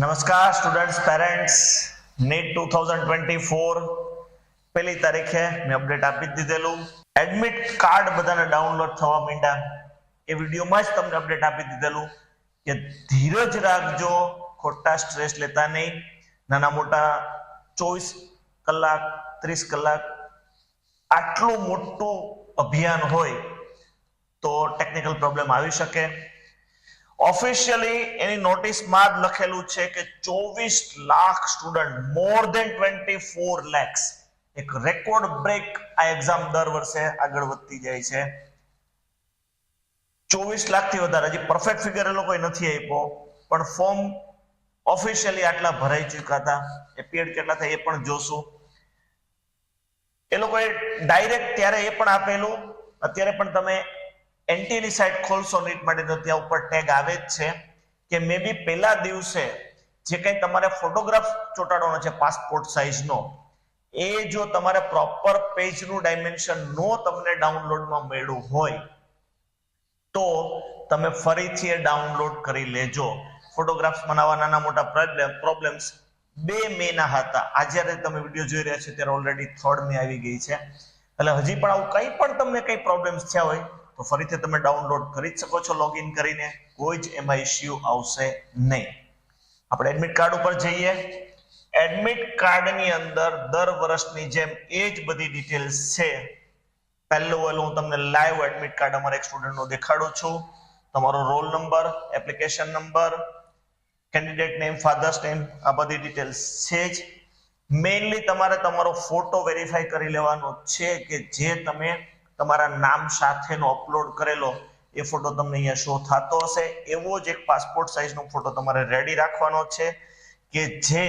નમસ્કાર students parents NEET two thousand twenty four પહેલી તારીખે મેં અપડેટ આપી દીધેલું. એડમિટ કાર્ડ બધાને ડાઉનલોડ થવા માંડ્યા. એ વિડીયોમાં જ તમને અપડેટ આપી દીધેલું કે ધીરજ રાખજો, ખોટા સ્ટ્રેસ લેતા નહીં. નાના મોટા ચોવીસ કલાક, ત્રીસ કલાક આટલું મોટું અભિયાન હોય તો ટેકનિકલ પ્રોબ્લેમ આવી શકે. ઓફિશિયલી એની નોટિસમાં જ લખેલું છે કે ચોવીસ lakh student more than twenty four lakhs એક રેકોર્ડ બ્રેક આ એક્ઝામ દર વર્ષે આગળ વધતી જાય છે. ચોવીસ લાખથી વધારે, હજી પરફેક્ટ ફિગર એ લોકોએ નથી આપ્યો, પણ ફોર્મ ઓફિશિયલી આટલા ભરાઈ ચૂક્યા હતા. એપીએડ કેટલા થાય એ પણ જોશું. એ લોકોએ ડાયરેક્ટ ત્યારે એ પણ આપેલું. અત્યારે પણ તમે એનટીની સાઇટ ખોલશો નીટ માટે તો ત્યાં ઉપર ટેગ આવે જ છે કે મે બી પહેલા દિવસે જે કંઈ તમારે ફોટોગ્રાફ ચોંટાડવાનો છે પાસપોર્ટ સાઇઝનો એ જો તમારે પ્રોપર પેજનું ડાયમેન્શન નો તમને ડાઉનલોડમાં મળ્યું હોય, તો તમે ફરીથી એ ડાઉનલોડ કરી લેજો. ફોટોગ્રાફ્સ બનાવવા નાના મોટા પ્રોબ્લેમ પ્રોબ્લેમ્સ બે મે ના હતા. આ જ્યારે તમે વીડિયો જોઈ રહ્યા છો, ત્યારે ઓલરેડી થર્ડ મે આવી ગઈ છે. એટલે હજી પણ આવું કંઈ પણ તમને કંઈ પ્રોબ્લેમ્સ થયા હોય તો ફરીથી તમે ડાઉનલોડ કરી જ શકો છો લોગિન કરીને. કોઈ જ એમાં ઇશ્યુ આવશે નહીં. આપણે એડમિટ કાર્ડ ઉપર જઈએ. એડમિટ કાર્ડની અંદર દર વર્ષની જેમ એ જ બધી ડિટેલ્સ છે. પહેલું વહેલું હું તમને લાઈવ એડમિટ કાર્ડ અમારા એક સ્ટુડન્ટનો દેખાડું છું. તમારો roll number application number candidate name father's name આ બધી ડિટેલ્સ છે જ. મેઇનલી તમારે તમારો ફોટો વેરીફાઈ કરી લેવાનો છે કે જે તમે તમારા નામ સાથેનો અપલોડ કરેલો, એ ફોટો તમને અહીંયા શો થતો હશે. એવો જ એક પાસપોર્ટ સાઇઝનો ફોટો તમારે રેડી રાખવાનો છે કે જે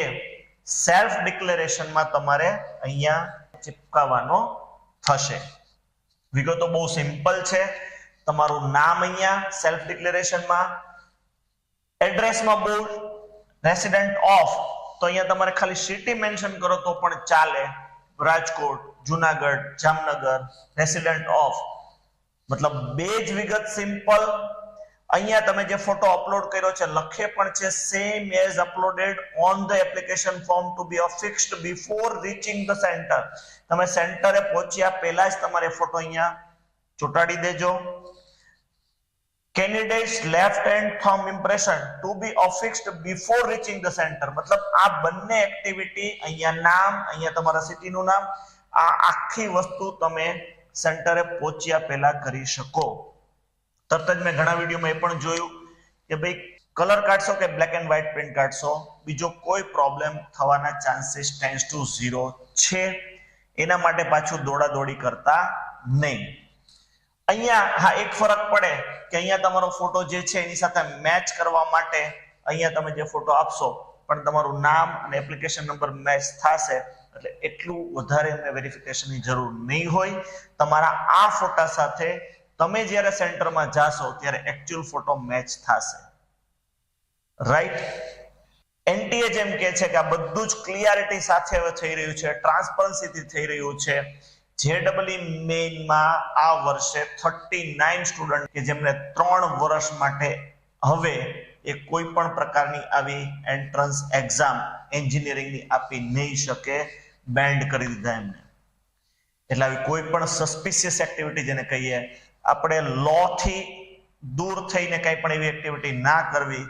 સેલ્ફ ડિક્લેરેશનમાં તમારે અહીંયા ચિપકાવવાનો થશે. વિગતો બહુ સિમ્પલ છે. તમારું નામ અહીંયા સેલ્ફ ડિક્લેરેશનમાં એડ્રેસમાં બોલ રેસિડેન્ટ ઓફ તો અહીંયા તમારે ખાલી સિટી મેન્શન કરો તો પણ ચાલે. રાજકોટ જુનાગઢ, જામનગર રેસિડેન્ટ ઓફ મતલબ બે જ વિગત સિમ્પલ અહીંયા તમે જે ફોટો અપલોડ કર્યો છે, લખે પણ છે same as uploaded on the application form to be affixed before reaching the centre તમે સેન્ટરે પહોંચ્યા, પહેલા જ તમારે ફોટો અહીંયા ચોટાડી દેજો. Candidate's left hand thumb impression to be affixed before reaching the centre મતલબ આ બંને એક્ટિવિટી અહીંયા નામ, અહીંયા તમારા સિટીનું નામ આ આખી વસ્તુ તમે સેન્ટરે પહોંચ્યા પહેલા કરી શકો. તરત જ મેં ઘણા વિડીયોમાં એ પણ જોયું કે ભાઈ કલર કાઢશો કે બ્લેક એન્ડ વ્હાઇટ પ્રિન્ટ કાઢશો? બીજો કોઈ પ્રોબ્લેમ થવાના ચાન્સીસ ટેન્સ ટુ ઝીરો છે. એના માટે પાછું દોડા દોડી કરતા નહીં. અહીંયા હા, એક ફરક પડે કે અહીંયા તમારો ફોટો જે છે એની સાથે મેચ કરવા માટે અહીંયા તમે જે ફોટો આપશો, પણ તમારું નામ અને એપ્લિકેશન નંબર મેચ થશે એટલે એટલું વધારે એમને વેરિફિકેશનની જરૂર નહીં હોય. તમારા આ ફોટા સાથે તમે જ્યારે સેન્ટરમાં જાશો ત્યારે એકચ્યુઅલ ફોટો મેચ થશે. રાઈટ એનટીએ જેમ કે છે કે આ બધું જ ક્લિયરિટી સાથે હવે થઈ રહ્યું છે ટ્રાન્સપરન્સીથી થઈ રહ્યું છે. જેડબલઈ મેઇનમાં આ વર્ષે થર્ટી નાઇન સ્ટુડન્ટ કે જેમને ત્રણ વર્ષ માટે હવે એ કોઈ પણ પ્રકારની આવી એન્ટ્રન્સ એક્ઝામ એન્જિનિયરિંગની આપી નહીં શકે. બેન્ડ કરી દીધા એમને. એટલે આવી કોઈ પણ સસ્પિશિયસ એક્ટિવિટી જેને કહીએ, આપણે લો થી દૂર થઈને કઈ પણ એવી એક્ટિવિટી ના કરવી,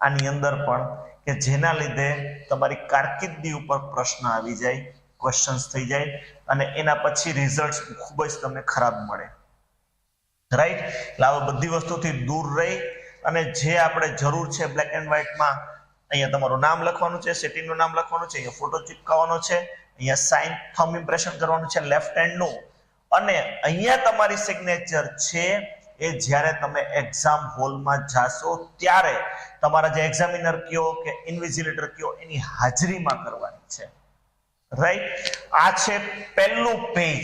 આની અંદર પણ કે જેના લીધે તમારી કારકિર્દી ઉપર પ્રશ્ન આવી જાય ક્વેશ્ચન્સ થઈ જાય, અને એના પછી રિઝલ્ટ ખૂબ જ તમને ખરાબ મળે. રાઈટ એટલે આ બધી વસ્તુથી દૂર રહી, અને જે આપણે જરૂર છે બ્લેક એન્ડ વ્હાઇટમાં અહીંયા તમારું નામ લખવાનું છે સિટીનું નામ લખવાનું છે, અહીંયા ફોટો ચિપકાવવાનો છે, અહીંયા સાઇન થમ ઇમ્પ્રેશન કરવાનું છે લેફ્ટ હેન્ડનું અને અહીંયા તમારી સિગ્નેચર છે એ જ્યારે તમે એક્ઝામ હોલમાં જાશો ત્યારે તમારા જે એક્ઝામિનર કયો કે ઇન્વિઝિલેટર કયો એની હાજરીમાં કરવાની છે. રાઈટ આ છે પહેલું પેજ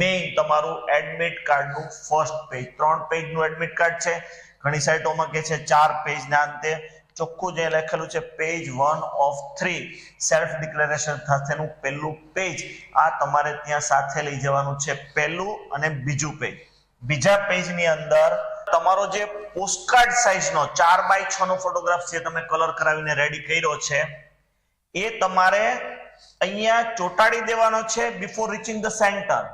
મેઇન તમારું એડમિટ કાર્ડનું ફર્સ્ટ પેજ ત્રણ પેજનું એડમિટ કાર્ડ છે. ઘણી સાઇટોમાં કે છે ચાર પેજના અંતે. ચોખ્ખું જે લખેલું છે page one of three self declaration સાથેનું પહેલું પેજ આ તમારે ત્યાં સાથે લઈ જવાનું છે, પહેલું અને બીજું પેજ બીજા પેજની અંદર તમારો જે પોસ્ટકાર્ડ સાઇઝનો ચાર બાય છ નો ફોટોગ્રાફ જે તમે કલર કરાવીને રેડી કર્યો છે, એ તમારે અહીંયા ચોંટાડી દેવાનો છે બિફોર રીચિંગ ધ સેન્ટર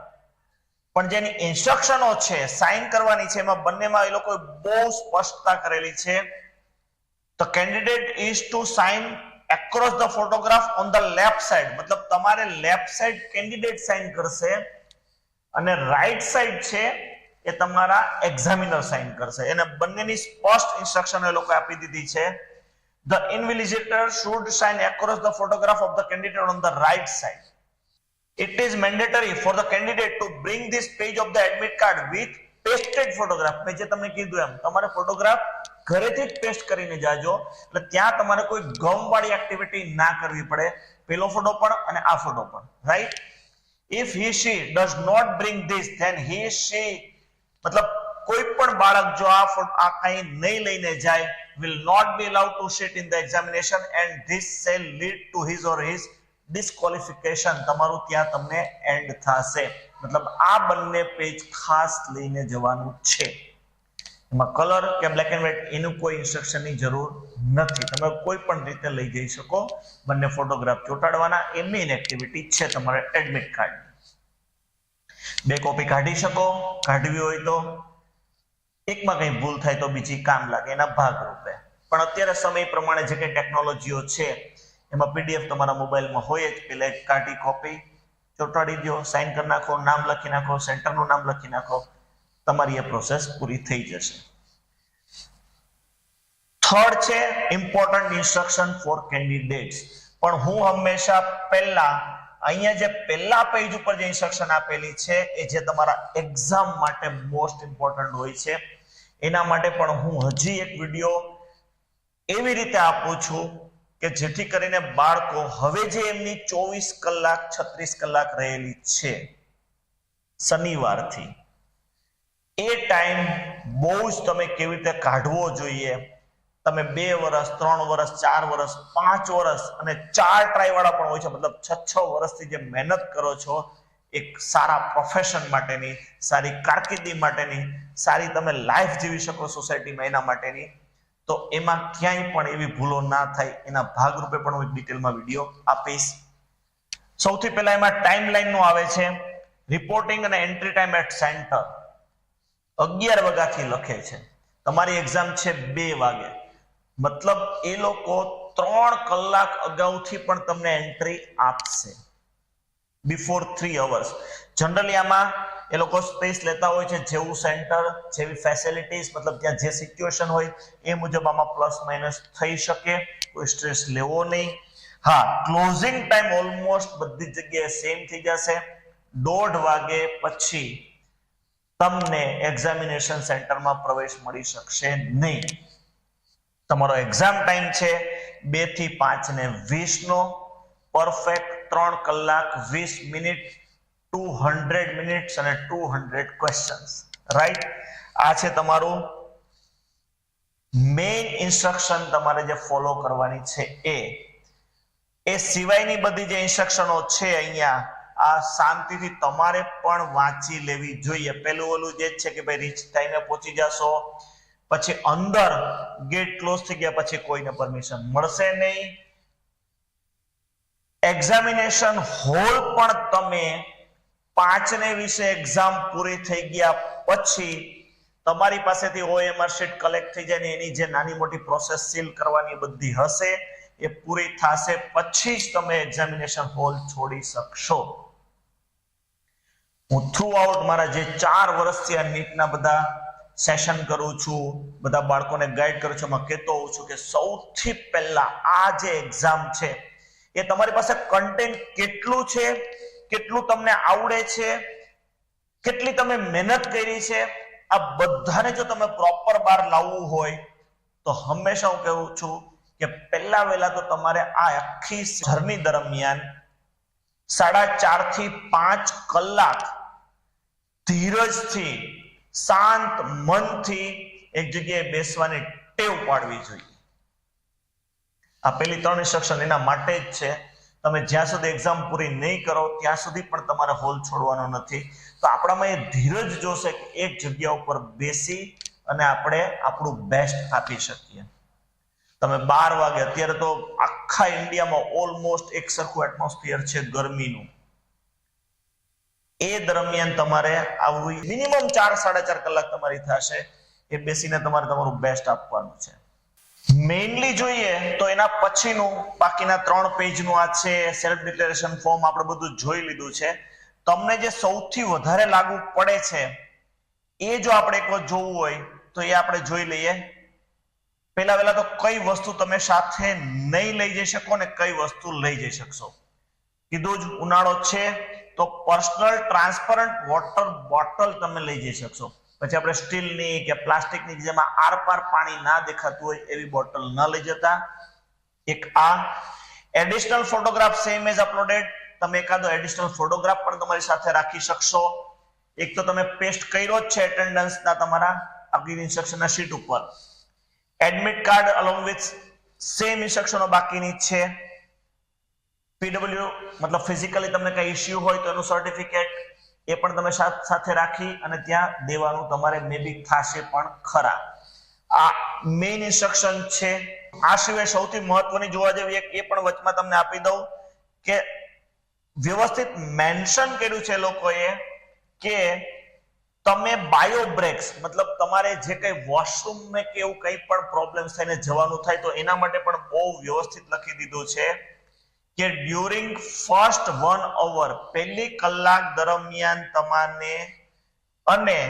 પણ જેની ઇન્સ્ટ્રક્શનો છે સાઇન કરવાની છે, એમાં બંનેમાં એ લોકોએ બહુ સ્પષ્ટતા કરેલી છે. The candidate is to sign across the photograph on the left side. મતલબ તમારે લેફ્ટ સાઈડ કેન્ડિડેટ સાઇન કરશે અને રાઈટ સાઈડ છે એ તમારા એક્ઝામિનર સાઇન કરશે એને બંનેની સ્પષ્ટ ઇન્સ્ટ્રક્શન એ લોકો આપી દીધી છે the invigilator should sign across the photograph of the candidate on the right side it is mandatory for the candidate to bring this page of the admit card with pasted photograph. મેં જે તમને કીધું એમ તમારે photograph ઘરેથી જ paste કરીને જાજો. એટલે ત્યાં તમારે કોઈ ગમ વાળી એક્ટિવિટી ના કરવી પડે. પેલો ફોટો પણ અને આ ફોટો પણ. Right if he she does not bring this then he she મતલબ કોઈ પણ બાળક જો આ આ કઈ નહીં લઈને જાય, will not be allowed to sit in the examination and this shall lead to his or his disqualification. તમારું ત્યાં તમને એન્ડ થશે. મતલબ આ બંને પેજ ખાસ લઈને જવાનું છે. એમાં કલર કે બ્લેક એન્ડ વ્હાઇટ એનું કોઈ ઇન્સ્ટ્રક્શનની જરૂર નથી. તમે કોઈ પણ રીતે લઈ જઈ શકો. બંને ફોટોગ્રાફ ચોંટાડવાના એ મેઇન એક્ટિવિટી છે તમારે એડમિટ કાર્ડ બે કોપી કાઢી શકો. કાઢવી હોય તો એકમાં કંઈ ભૂલ થાય તો બીજી કામ લાગે, એના ભાગરૂપે. પણ અત્યારે સમય પ્રમાણે જે કંઈ ટેકનોલોજીઓ છે, એમાં પીડીએફ તમારા મોબાઈલમાં હોય જ. પેલે કાઢી કોપી ચોંટાડી દો સાઇન કરી નાખો, નામ લખી નાખો સેન્ટરનું નામ લખી નાખો. તમારી એ પ્રોસેસ પૂરી થઈ જશે. થર્ડ છે ઇમ્પોર્ટન્ટ ઇન્સ્ટ્રક્શન ફોર કેન્ડિડેટ્સ પણ હું હંમેશા પહેલા, અહીંયા જે પહેલા પેજ ઉપર જે ઇન્સ્ટ્રક્શન આપેલી છે, એ જે તમારા એક્ઝામ માટે મોસ્ટ ઇમ્પોર્ટન્ટ હોય છે. એના માટે પણ હું હજી એક વીડિયો એવી રીતે આપું છું કે જેથી કરીને બાળકો હવે જે એમની ચોવીસ કલાક, છત્રીસ કલાક રહેલી છે, શનિવારથી એ ટાઈમ બહુ જ તમે કેવી રીતે કાઢવો જોઈએ? તમે બે વર્ષ ત્રણ વર્ષ ચાર વર્ષ પાંચ વર્ષ અને ચાર ટ્રાય વાળા પણ હોય છે. મતલબ છ છ વર્ષથી જે મહેનત કરો છો, એક સારા પ્રોફેશન માટેની, સારી કારકિર્દી માટેની, સારી તમે લાઈફ જીવી શકો સોસાયટીમાં એના માટેની, તો એમાં ક્યાંય પણ એવી ભૂલો ના થાય. એના ભાગરૂપે પણ હું ડિટેલમાં વીડિયો આપીશ. સૌથી પહેલા એમાં ટાઈમનું આવે છે. રિપોર્ટિંગ અને એન્ટ્રી ટાઈમ એટ સેન્ટર અગિયાર વાગ્યાથી લખે છે. તમારી એક્ઝામ છે બે વાગે. મતલબ એ લોકો ત્રણ કલાક અગાઉથી પણ તમને એન્ટ્રી આપશે. બિફોર થ્રી અવર્સ જનરલી આમાં એ લોકો સ્પેસ લેતા હોય છે જેવું સેન્ટર જેવી ફેસિલિટીઝ મતલબ ત્યાં જે સિચ્યુએશન હોય એ મુજબ આમાં પ્લસ માઇનસ થઈ શકે. કોઈ સ્ટ્રેસ લેવો નહીં. હા ક્લોઝિંગ ટાઈમ ઓલમોસ્ટ બધી જગ્યાએ સેમ થઈ જશે. દોઢ વાગે પછી તમને એક્ઝામિનેશન સેન્ટરમાં પ્રવેશ મળી શકશે નહીં. તમારો એક્ઝામ ટાઈમ છે બેથી પાંચ ને વીસ નો પરફેક્ટ ત્રણ કલાક વીસ મિનિટ ટુ હંડ્રેડ મિનિટ્સ અને ટુ હંડ્રેડ ક્વેશ્ચન્સ રાઈટ આ છે તમારું મેઇન ઇન્સ્ટ્રક્શન તમારે જે ફોલો કરવાની છે એ. એ સિવાયની બધી જે ઇન્સ્ટ્રક્શનો છે અહીંયા આ શાંતિથી તમારે પણ વાંચી લેવી જોઈએ. પેલું ઓલું જે છે કે ભાઈ રીચ ટાઈમે પહોંચી જશો, પછી અંદર ગેટ ક્લોઝ થઈ ગયા પછી કોઈને પરમિશન મળશે નહીં. એક્ઝામિનેશન હોલ પણ તમે પાંચને વિશે એક્ઝામ પૂરી થઈ ગયા પછી તમારી પાસેથી ઓએમઆર શીટ કલેક્ટ થઈ જાય ને એની જે નાની મોટી પ્રોસેસ સીલ કરવાની બધી હશે, એ પૂરી થશે. પછી જ તમે એક્ઝામિનેશન હોલ છોડી શકશો. હું થ્રુ આઉટ મારા જે ચાર વર્ષથી આ નીટના બધા સેશન કરું છું, બધા બાળકોને ગાઈડ કરું છું, એમાં કહેતો હોઉં છું કે સૌથી પહેલા આ જે એક્ઝામ છે, એ તમારી પાસે કન્ટેન્ટ કેટલું છે, કેટલું તમને આવડે છે, કેટલી તમે મહેનત કરી છે, આ બધાને જો તમે પ્રોપર બાર લાવવું હોય, તો હંમેશા હું કહું છું કે પહેલા વહેલા તો તમારે આ આખી જર્ની દરમિયાન સાડા ચારથી પાંચ કલાક ધીરજથી, શાંત મનથી એક જગ્યાએ બેસવાની ટેવ પાડવી જોઈએ. આ પેલી ત્રણ ઇન્સ્ટ્રક્શન એના માટે જ છે. તમે જ્યાં સુધી એક્ઝામ પૂરી નહીં કરો, ત્યાં સુધી પણ તમારે હોલ છોડવાનો નથી. તો આપણામાં એ ધીરજ જોશે કે એક જગ્યા ઉપર બેસી અને આપણે આપણું બેસ્ટ આપી શકીએ. તમે બાર વાગે, અત્યારે તો આખા ઇન્ડિયામાં ઓલમોસ્ટ એક સરખું એટમોસ્ફિયર છે ગરમીનું. એ દરમિયાન તમારે આવું મિનિમમ ચાર, સાડા ચાર કલાક તમારી થશે એ બેસીને તમારે તમારું બેસ્ટ આપવાનું છે. મેઇનલી જોઈએ તો એના પછીનું બાકીના ત્રણ પેજનું આ છે સેલ્ફ ડિક્લેરેશન ફોર્મ આપણે બધું જોઈ લીધું છે. તમને જે સૌથી વધારે લાગુ પડે છે, એ જો આપણે એક વખત જોવું હોય તો એ આપણે જોઈ લઈએ. પહેલા પહેલા તો કઈ વસ્તુ તમે સાથે નહીં લઈ જઈ શકો ને કઈ વસ્તુ લઈ જઈ શકશો. કીધું જ ઉનાળો છે તો પર્સનલ ટ્રાન્સપરન્ટ વોટર બોટલ તમે લઈ જઈ શકશો. પછી આપણે સ્ટીલની કે પ્લાસ્ટિકની જેમાં આરપાર પાણી ના દેખાતું હોય એવી બોટલ ન લઈ જતા. એક આ. Additional photograph same as uploaded તમે એકાદો એડિશનલ ફોટોગ્રાફ પણ તમારી સાથે રાખી શકશો. એક તો તમે પેસ્ટ કર્યો જ છે એટેન્ડન્સના તમારા આગળ ઇન્સ્ટ્રક્શનના શીટ ઉપર. Admit card along with same ઇન્સ્ટ્રક્શનો બાકીની છે. પીડબ્લ્યુ મતલબ ફિઝિકલી તમને કઈ ઇશ્યુ હોય તો એનું સર્ટિફિકેટ એ પણ તમે સાથ- રાખી અને ત્યાં દેવાનું તમારે મેબી થશે પણ ખરા. આ મેઇન ઇન્સ્ટ્રક્શન છે. આ સિવાય સૌથી મહત્વની જોવા જેવી એક એ પણ વચમાં તમને આપી દઉં કે વ્યવસ્થિત મેન્શન કર્યું છે લોકોએ કે તમે બાયો બ્રેક્સ મતલબ તમારે જે કઈ વોશરૂમ ને કે એવું કઈ પણ પ્રોબ્લેમ થઈને જવાનું થાય તો એના માટે પણ બહુ વ્યવસ્થિત લખી દીધું છે. કે ડ્યુરિંગ ફર્સ્ટ વન અવર પહેલી કલાક દરમિયાન તમારે અને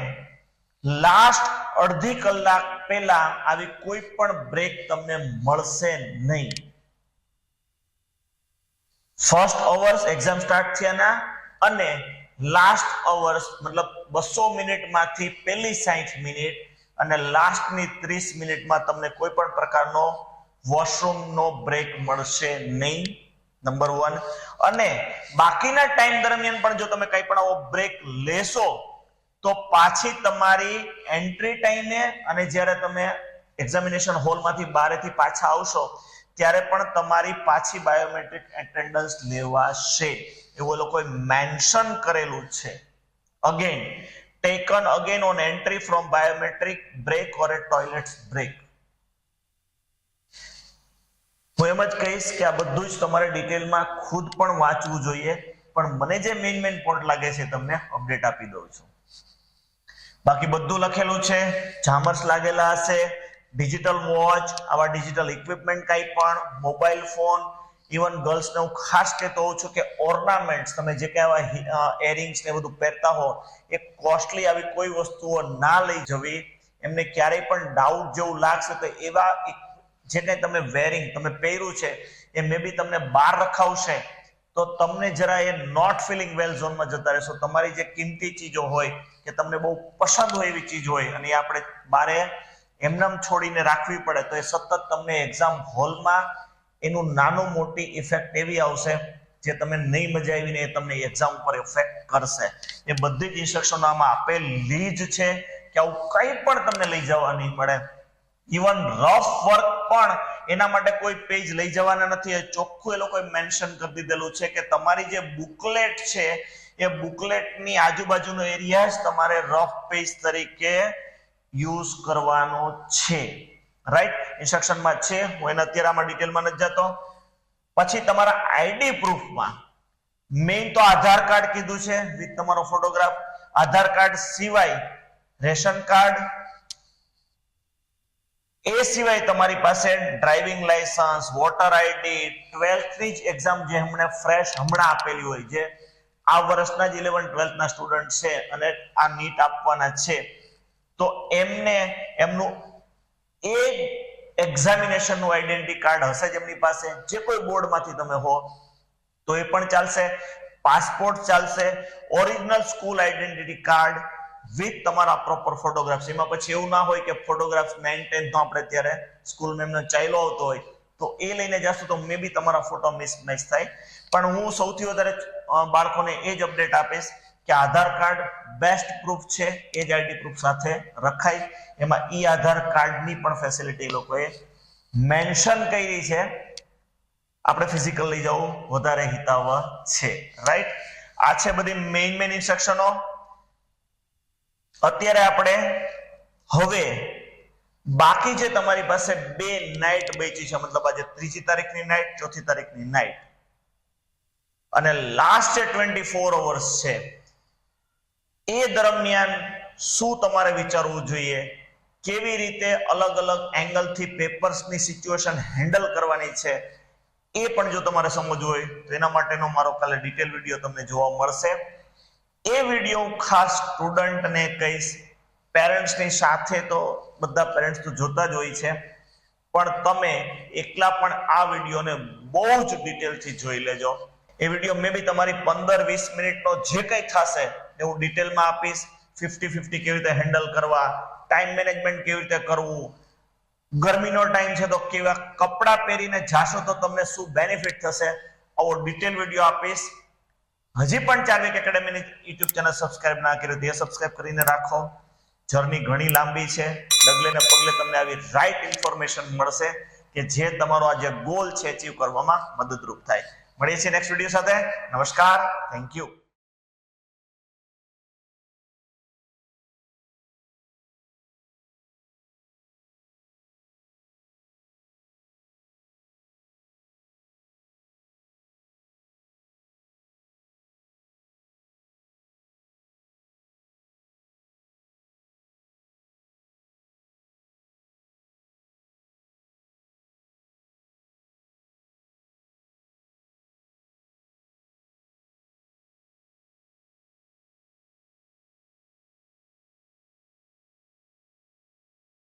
લાસ્ટ અડધી કલાક પહેલા આવી કોઈ પણ બ્રેક તમને મળશે નહીં. ફર્સ્ટ અવર્સ એક્ઝામ સ્ટાર્ટ થયાના અને લાસ્ટ અવર્સ મતલબ બસો મિનિટમાંથી પહેલી સાઠ મિનિટ અને લાસ્ટની ત્રીસ મિનિટમાં તમને કોઈ પણ પ્રકારનો વોશરૂમનો બ્રેક મળશે નહીં. નંબર વન અને બાકીના ટાઈમ દરમિયાન પણ જો તમે કંઈ પણ આવો બ્રેક લેશો, તો પાછી તમારી એન્ટ્રી ટાઈમે અને જ્યારે તમે એક્ઝામિનેશન હોલમાંથી બારેથી પાછા આવશો, ત્યારે પણ તમારી પાછી બાયોમેટ્રિક એટેન્ડન્સ લેવાશે. એવું લોકોએ મેન્શન કરેલું છે. Again taken again on entry from biometric break or a toilet break હું એમ જ કહીશ કે આ બધું જ તમારે ડિટેલમાં ખુદ પણ વાંચવું જોઈએ. પણ મને જે મેઇન મેઇન પોઈન્ટ લાગે છે તમને અપડેટ આપી દઉં છું. બાકી બધું લખેલું છે. જામર્સ લાગેલા હશે. ડિજિટલ વોચ આવા ડિજિટલ ઇક્વિપમેન્ટ કંઈ પણ મોબાઈલ ફોન ઇવન ગર્લ્સને હું ખાસ કહેતો હોઉં છું કે ઓર્નામેન્ટ્સ તમે જે કંઈ આવા એરિંગ્સ ને બધું પહેરતા હો, એ કોસ્ટલી આવી કોઈ વસ્તુઓ ના લઈ જવી. એમને ક્યારેય પણ ડાઉટ જેવું લાગશે તો એવા જે કંઈ તમે વેરિંગ તમે પહેર્યું છે, એ મે બી તમને બહાર રખાવશે, તો તમને જરા એ નોટ ફિલિંગ વેલ ઝોનમાં જતા રહેશો. તમારી જે કિંમતી ચીજો હોય, કે તમને બહુ પસંદ હોય એવી ચીજ હોય, અને આપણે બારે એમનામ છોડીને રાખવી પડે, તો એ સતત તમને એક્ઝામ હોલમાં એનું નાનું મોટી ઇફેક્ટ એવી આવશે, જે તમે નહીં મજા આવીને એ તમને એક્ઝામ ઉપર ઇફેક્ટ કરશે. એ બધી જ ઇન્સ્ટ્રક્શનો આમાં આપેલી જ છે, કે આવું કંઈ પણ તમને લઈ જવા નહીં પડે. ઇવન રફ વર્ક પણ એના માટે કોઈ પેજ લઈ જવાના નથી. ચોખ્ખું એ લોકોએ મેન્શન કરી દીધેલું છે કે તમારી જે બુકલેટ છે, એ બુકલેટની આજુબાજુનો એરિયા જ તમારે રફ પેજ તરીકે યુઝ કરવાનો છે. રાઈટ ઇન્સ્ટ્રક્શનમાં છે. હું એને અત્યારે આમાં ડિટેલમાં નથી જતો. પછી તમારા આઈડી પ્રૂફમાં મેઇન તો આધાર કાર્ડ કીધું છે, વિથ તમારો ફોટોગ્રાફ આધાર કાર્ડ સિવાય રેશન કાર્ડ એ સિવાય તમારી પાસે ડ્રાઇવિંગ લાયસન્સ વોટર આઈડી ટ્વેલ્થની જ એક્ઝામ જે હમણે ફ્રેશ હમણાં આપેલી હોય જે આ વર્ષના જ ઇલેવન ટ્વેલ્થના સ્ટુડન્ટ છે અને આ નીટ આપવાના છે, તો એમને એમનું એ એક્ઝામિનેશનનું આઈડેન્ટિટી કાર્ડ હશે જ એમની પાસે, જે કોઈ બોર્ડમાંથી તમે હો, તો એ પણ ચાલશે પાસપોર્ટ ચાલશે original school identity card with તમારા પ્રોપર ફોટોગ્રાફ્સ એમાં પછી એવું ના હોય કે ફોટોગ્રાફ્સ નાઇન ટેન નો આપણે ત્યારે સ્કૂલ મેમનો ચાલ્યો આવતો હોય તો એ લઈને જશો તો મે બી તમારા ફોટો મિસ મેચ થાય. પણ હું સૌથી વધારે બાળકોને એ જ અપડેટ આપીશ કે આધાર કાર્ડ બેસ્ટ પ્રૂફ છે, એ જ આઈડી પ્રૂફ સાથે રખાય. એમાં ઈ આધાર કાર્ડની પણ ફેસિલિટી લોકોએ મેન્શન કરી છે. આપણે ફિઝિકલ લઈ જવું વધારે હિતાવહ છે. રાઈટ આ છે બધી મેઇન મેઇન ઇન્સ્ટ્રક્શનો અત્યારે આપણે હવે બાકી જે તમારી પાસે બે નાઇટ બેચી છે, મતલબ આજે ત્રીજી તારીખની નાઇટ ચોથી તારીખની નાઇટ અને લાસ્ટ જે ટ્વેન્ટી ફોર અવર્સ છે, એ દરમિયાન શું તમારે વિચારવું જોઈએ? કેવી રીતે અલગ અલગ એંગલથી પેપર્સની સિચ્યુએશન હેન્ડલ કરવાની છે? એ પણ જો તમારે સમજવું હોય, તો એના માટેનો મારો કાલે ડિટેલ વીડિયો તમને જોવા મળશે. એ વીડિયો ખાસ સ્ટુડન્ટને કહીશ. પેરેન્ટ્સની સાથે તો બધા પેરેન્ટ્સ તો જોતા જ હોય છે. પણ તમે એકલા પણ આ વિડીયોને બહુ જ ડિટેલથી જોઈ લેજો. એ વીડિયો મે બી તમારી પંદર વીસ મિનિટનો જે કંઈ થશે એ હું ડિટેલમાં આપીશ. ફિફ્ટી ફિફ્ટી કેવી રીતે હેન્ડલ કરવા ટાઈમ મેનેજમેન્ટ કેવી રીતે કરવું, ગરમીનો ટાઈમ છે તો કેવા કપડાં પહેરીને જાશો તો તમને શું બેનિફિટ થશે? આવો ડિટેલ વીડિયો આપીશ. હજી પણ ચાર વીક એકેડેમીની યુટ્યુબ ચેનલ સબસ્ક્રાઇબ ના કર્યો તે સબસ્ક્રાઇબ કરીને રાખો. જર્ની ઘણી લાંબી છે. ડગલે ને પગલે તમને આવી રાઈટ ઇન્ફોર્મેશન મળશે કે જે તમારો આ જે ગોલ છે અચીવ કરવામાં મદદરૂપ થાય. મળીએ છીએ નેક્સ્ટ વીડિયો સાથે. નમસ્કાર. Thank you